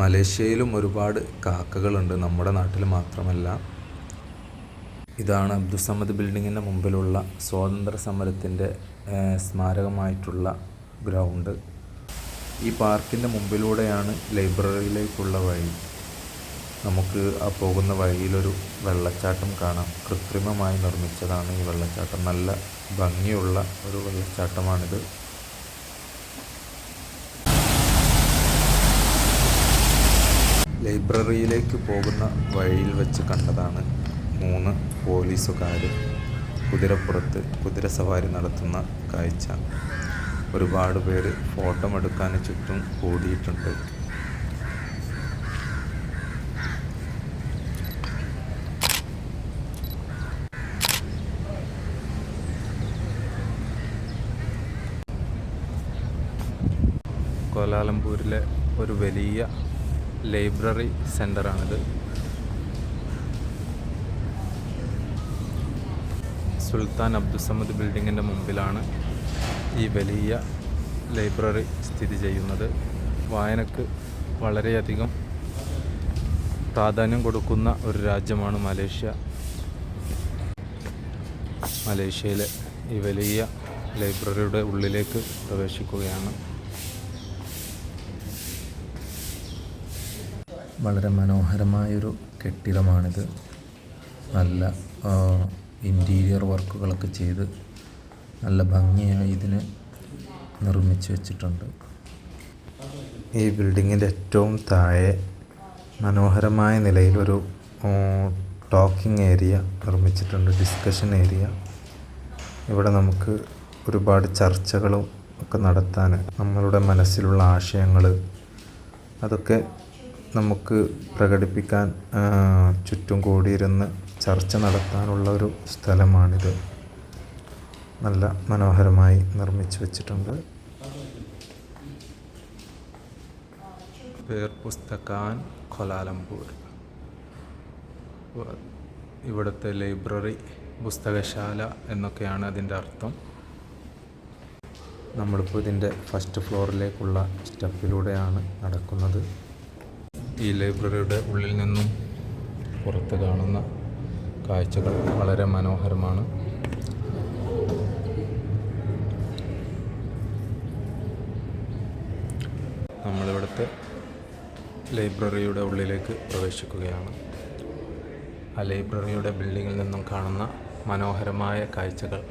മലേഷ്യയിലും ഒരുപാട് കാക്കകളുണ്ട്. നമ്മുടെ നാട്ടിൽ മാത്രമല്ല. ഇതാണ് അബ്ദുസമ്മദ് ബിൽഡിങ്ങിന്റെ മുമ്പിലുള്ള സ്വാതന്ത്ര്യ സമരത്തിന്റെ സ്മാരകമായിട്ടുള്ള ഗ്രൗണ്ട്. ഈ പാർക്കിന്റെ മുമ്പിലൂടെയാണ് ലൈബ്രറിയിലേക്കുള്ള വഴി. നമുക്ക് ആ പോകുന്ന വഴിയിലൊരു വെള്ളച്ചാട്ടം കാണാം. കൃത്രിമമായി നിർമ്മിച്ചതാണ് ഈ വെള്ളച്ചാട്ടം. നല്ല ഭംഗിയുള്ള ഒരു വെള്ളച്ചാട്ടമാണിത്. ലൈബ്രറിയിലേക്ക് പോകുന്ന വഴിയിൽ വെച്ച് കണ്ടതാണ് മൂന്ന് പോലീസുകാർ കുതിരപ്പുറത്ത് കുതിര സവാരി നടത്തുന്ന കാഴ്ച. ഒരുപാട് പേര് ഫോട്ടോ എടുക്കാൻ ചുറ്റും കൂടിയിട്ടുണ്ട്. കോലാലംപൂരിലെ ഒരു വലിയ ലൈബ്രറി സെന്ററാണിത്. സുൽത്താൻ അബ്ദുസമദ് ബിൽഡിങ്ങിന്റെ മുമ്പിലാണ് ഈ വലിയ ലൈബ്രറി സ്ഥിതി ചെയ്യുന്നത്. വായനക്ക് വളരെയധികം പ്രാധാന്യം കൊടുക്കുന്ന ഒരു രാജ്യമാണ് മലേഷ്യ. മലേഷ്യയിലെ ഈ വലിയ ലൈബ്രറിയുടെ ഉള്ളിലേക്ക് പ്രവേശിക്കുകയാണ്. വളരെ മനോഹരമായൊരു കെട്ടിടമാണിത്. നല്ല ഇന്റീരിയർ വർക്കുകളൊക്കെ ചെയ്ത് നല്ല ഭംഗിയായി ഇതിന് നിർമ്മിച്ച് വെച്ചിട്ടുണ്ട്. ഈ ബിൽഡിങ്ങിന്റെ ഏറ്റവും താഴെ മനോഹരമായ നിലയിലൊരു ടോക്കിംഗ് ഏരിയ നിർമ്മിച്ചിട്ടുണ്ട് ഡിസ്കഷൻ ഏരിയ ഇവിടെ നമുക്ക് ഒരുപാട് ചർച്ചകളും ഒക്കെ നടത്താൻ നമ്മളുടെ മനസ്സിലുള്ള ആശയങ്ങൾ അതൊക്കെ നമുക്ക് പ്രകടിപ്പിക്കാൻ ചുറ്റും കൂടിയിരുന്ന് ചർച്ച നടത്താനുള്ള ഒരു സ്ഥലമാണിത്. നല്ല മനോഹരമായി നിർമ്മിച്ചു വച്ചിട്ടുണ്ട്. പേർ പുസ്തകാൻ കൊലാലംപൂർ. ഇവിടുത്തെ ലൈബ്രറി പുസ്തകശാല എന്നൊക്കെയാണ് അതിന്റെ അർത്ഥം. നമ്മളിപ്പോൾ ഇതിന്റെ ഫസ്റ്റ് ഫ്ലോറിലേക്കുള്ള സ്റ്റെപ്പിലൂടെയാണ് നടക്കുന്നത്. ഈ ലൈബ്രറിയുടെ ഉള്ളിൽ നിന്നും പുറത്ത് കാണുന്ന കാഴ്ചകൾ വളരെ മനോഹരമാണ്. നമ്മളിവിടുത്തെ ലൈബ്രറിയുടെ ഉള്ളിലേക്ക് പ്രവേശിക്കുകയാണ്. ആ ലൈബ്രറിയുടെ ബിൽഡിങ്ങിൽ നിന്നും കാണുന്ന മനോഹരമായ കാഴ്ചകൾ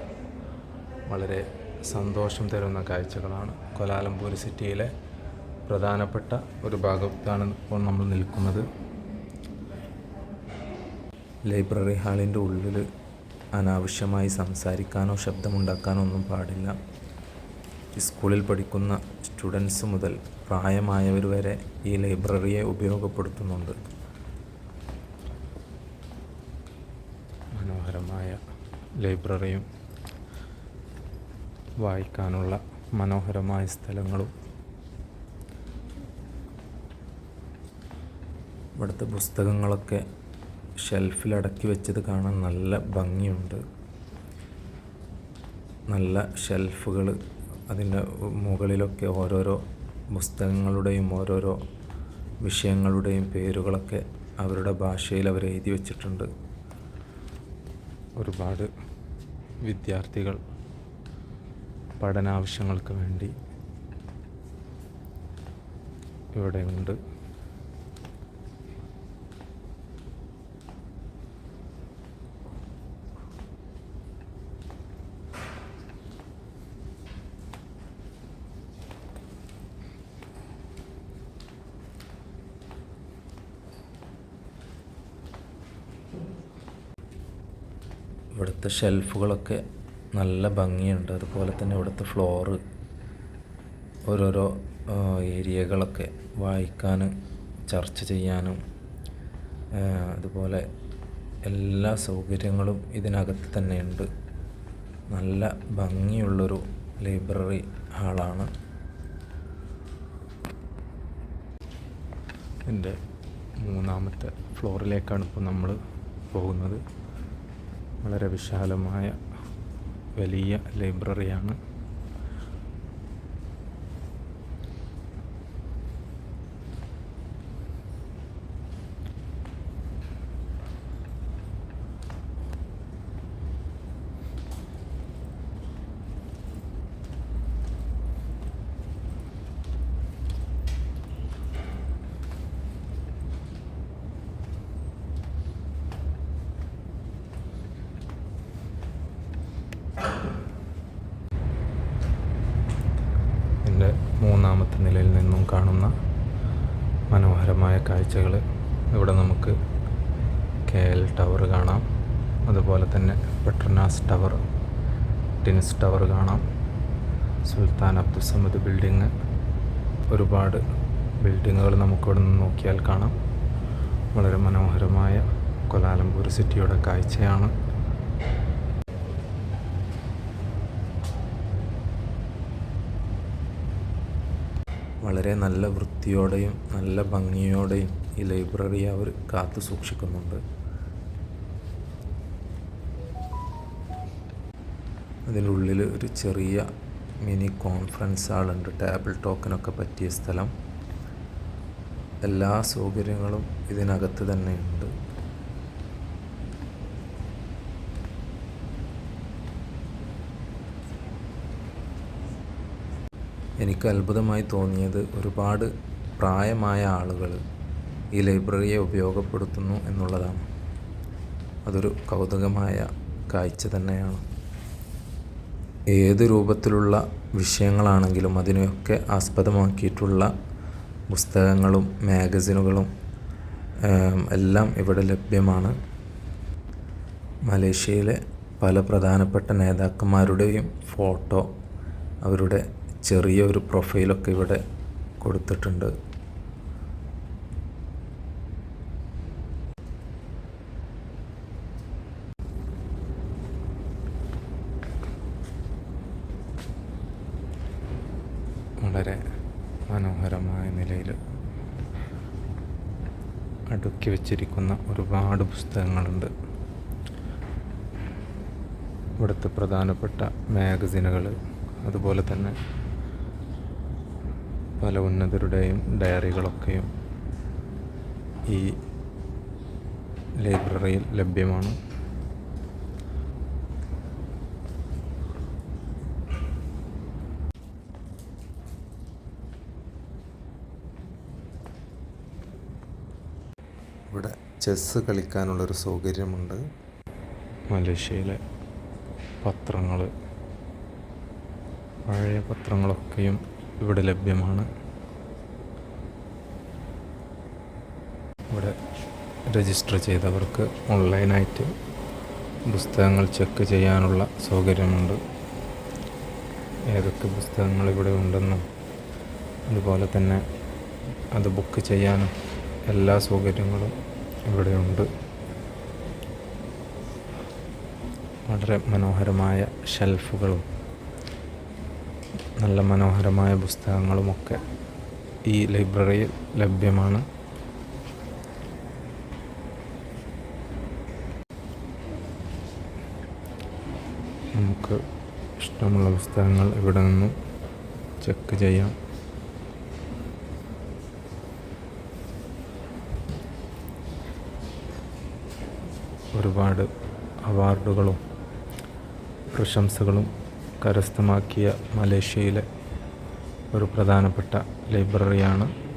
വളരെ സന്തോഷം തരുന്ന കാഴ്ചകളാണ്. കൊലാലംപൂർ സിറ്റിയിലെ പ്രധാനപ്പെട്ട ഒരു ഭാഗത്താണ് ഇപ്പോൾ നമ്മൾ നിൽക്കുന്നത്. ലൈബ്രറി ഹാളിന്റെ ഉള്ളിൽ അനാവശ്യമായി സംസാരിക്കാനോ ശബ്ദമുണ്ടാക്കാനോ ഒന്നും പാടില്ല. സ്കൂളിൽ പഠിക്കുന്ന സ്റ്റുഡൻസ് മുതൽ പ്രായമായവർ വരെ ഈ ലൈബ്രറിയെ ഉപയോഗപ്പെടുത്തുന്നുണ്ട്. മനോഹരമായ ലൈബ്രറിയും വായിക്കാനുള്ള മനോഹരമായ സ്ഥലങ്ങളും ഇവിടുത്തെ പുസ്തകങ്ങളൊക്കെ ഷെൽഫിൽ അടക്കി വെച്ചത് കാണാൻ നല്ല ഭംഗിയുണ്ട്. നല്ല ഷെൽഫുകൾ അതിന്റെ മുകളിലൊക്കെ ഓരോരോ പുസ്തകങ്ങളുടെയും ഓരോരോ വിഷയങ്ങളുടെയും പേരുകളൊക്കെ അവരുടെ ഭാഷയിൽ അവർ എഴുതി വച്ചിട്ടുണ്ട്. ഒരുപാട് വിദ്യാർത്ഥികൾ പഠനാവശ്യങ്ങൾക്ക് വേണ്ടി ഇവിടെയുണ്ട് ഇവിടുത്തെ ഷെൽഫുകളൊക്കെ നല്ല ഭംഗിയുണ്ട്. അതുപോലെ തന്നെ ഇവിടുത്തെ ഫ്ലോറ് ഓരോരോ ഏരിയകളൊക്കെ വായിക്കാൻ ചർച്ച ചെയ്യാനും അതുപോലെ എല്ലാ സൗകര്യങ്ങളും ഇതിനകത്ത് തന്നെയുണ്ട്. നല്ല ഭംഗിയുള്ളൊരു ലൈബ്രറി ഹാളാണ്. എന്റെ മൂന്നാമത്തെ ഫ്ലോറിലേക്കാണ് ഇപ്പോൾ നമ്മൾ പോകുന്നത്. വളരെ വിശാലമായ വലിയ ലൈബ്രറിയാണ്. നിലയിൽ നിന്നും കാണുന്ന മനോഹരമായ കാഴ്ചകൾ ഇവിടെ നമുക്ക് കെ എൽ ടവർ കാണാം. അതുപോലെ തന്നെ പെട്രനാസ് ടവർ ടിൻസ് ടവർ കാണാം. സുൽത്താൻ അബ്ദുസമദ് ബിൽഡിങ് ഒരുപാട് ബിൽഡിങ്ങുകൾ നമുക്കിവിടെ നിന്ന് നോക്കിയാൽ കാണാം. വളരെ മനോഹരമായ കൊലാലംപൂർ സിറ്റിയുടെ കാഴ്ചയാണ്. വളരെ നല്ല വൃത്തിയോടെയും നല്ല ഭംഗിയോടെയും ഈ ലൈബ്രറി അവർ കാത്തു സൂക്ഷിക്കുന്നുണ്ട്. അതിനുള്ളിൽ ഒരു ചെറിയ മിനി കോൺഫറൻസ് ഹാളുണ്ട്. ടേബിൾ ടോക്കിനൊക്കെ പറ്റിയ സ്ഥലം. എല്ലാ സൗകര്യങ്ങളും ഇതിനകത്ത് തന്നെയുണ്ട്. എനിക്ക് അത്ഭുതമായി തോന്നിയത് ഒരുപാട് പ്രായമായ ആളുകൾ ഈ ലൈബ്രറിയെ ഉപയോഗപ്പെടുത്തുന്നു എന്നുള്ളതാണ്. അതൊരു കൗതുകമായ കാഴ്ച തന്നെയാണ്. ഏത് രൂപത്തിലുള്ള വിഷയങ്ങളാണെങ്കിലും അതിനെയൊക്കെ ആസ്പദമാക്കിയിട്ടുള്ള പുസ്തകങ്ങളും മാഗസിനുകളും എല്ലാം ഇവിടെ ലഭ്യമാണ്. മലേഷ്യയിലെ പല പ്രധാനപ്പെട്ട നേതാക്കന്മാരുടെയും ഫോട്ടോ അവരുടെ ചെറിയ ഒരു പ്രൊഫൈലൊക്കെ ഇവിടെ കൊടുത്തിട്ടുണ്ട്. വളരെ മനോഹരമായ നിലയിൽ അടുക്കി വച്ചിരിക്കുന്ന ഒരുപാട് പുസ്തകങ്ങളുണ്ട്. ഇവിടുത്തെ പ്രധാനപ്പെട്ട മാഗസിനുകൾ അതുപോലെ തന്നെ പല ഉന്നതരുടെയും ഡയറികളൊക്കെയും ഈ ലൈബ്രറിയിൽ ലഭ്യമാണ്. ഇവിടെ ചെസ്സ് കളിക്കാനുള്ളൊരു സൗകര്യമുണ്ട്. മലേഷ്യയിലെ പത്രങ്ങൾ പഴയ പത്രങ്ങളൊക്കെയും ഇവിടെ ലഭ്യമാണ്. ഇവിടെ രജിസ്റ്റർ ചെയ്തവർക്ക് ഓൺലൈനായിട്ട് പുസ്തകങ്ങൾ ചെക്ക് ചെയ്യാനുള്ള സൗകര്യമുണ്ട്. ഏതൊക്കെ പുസ്തകങ്ങൾ ഇവിടെ ഉണ്ടെന്നും അതുപോലെ തന്നെ അത് ബുക്ക് ചെയ്യാനും എല്ലാ സൗകര്യങ്ങളും ഇവിടെയുണ്ട് വളരെ മനോഹരമായ ഷെൽഫുകളും നല്ല മനോഹരമായ പുസ്തകങ്ങളുമൊക്കെ ഈ ലൈബ്രറിയിൽ ലഭ്യമാണ്. നമുക്ക് ഇഷ്ടമുള്ള പുസ്തകങ്ങൾ ഇവിടെ നിന്നും ചെക്ക് ചെയ്യാം. ഒരുപാട് അവാർഡുകളും പ്രശംസകളും കരസ്ഥമാക്കിയ മലേഷ്യയിലെ ഒരു പ്രധാനപ്പെട്ട ലൈബ്രറിയാണ്